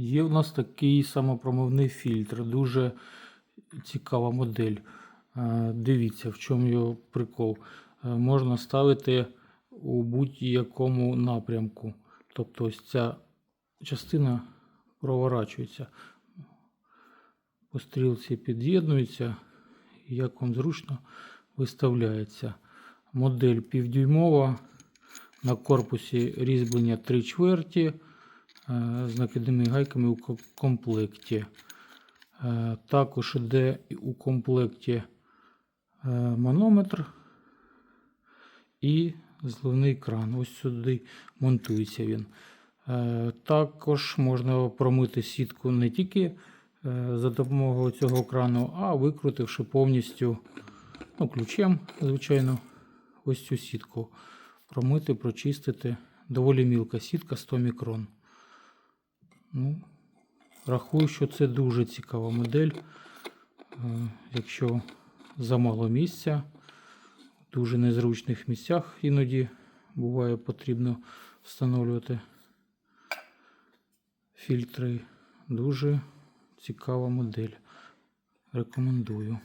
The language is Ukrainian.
Є в нас такий самопромивний фільтр, дуже цікава модель. Е, Дивіться, в чому його прикол. Е, Можна ставити у будь-якому напрямку. Тобто ось ця частина проворачується. По стрілці під'єднується, як вам зручно виставляється. Модель півдюймова. На корпусі різьблення 3 чверті з накидними гайками у комплекті. Е, Також йде у комплекті е, манометр і зливний кран. Ось сюди монтується він. Е, Також можна промити сітку не тільки е, за допомогою цього крану, а викрутивши повністю ну, ключем, звичайно, ось цю сітку. Промити, прочистити. Доволі мілка сітка 100 мікрон. Ну, рахую, що це дуже цікава модель. Е, Якщо замало місця, в дуже незручних місцях іноді буває потрібно встановлювати фільтри. Дуже цікава модель. Рекомендую.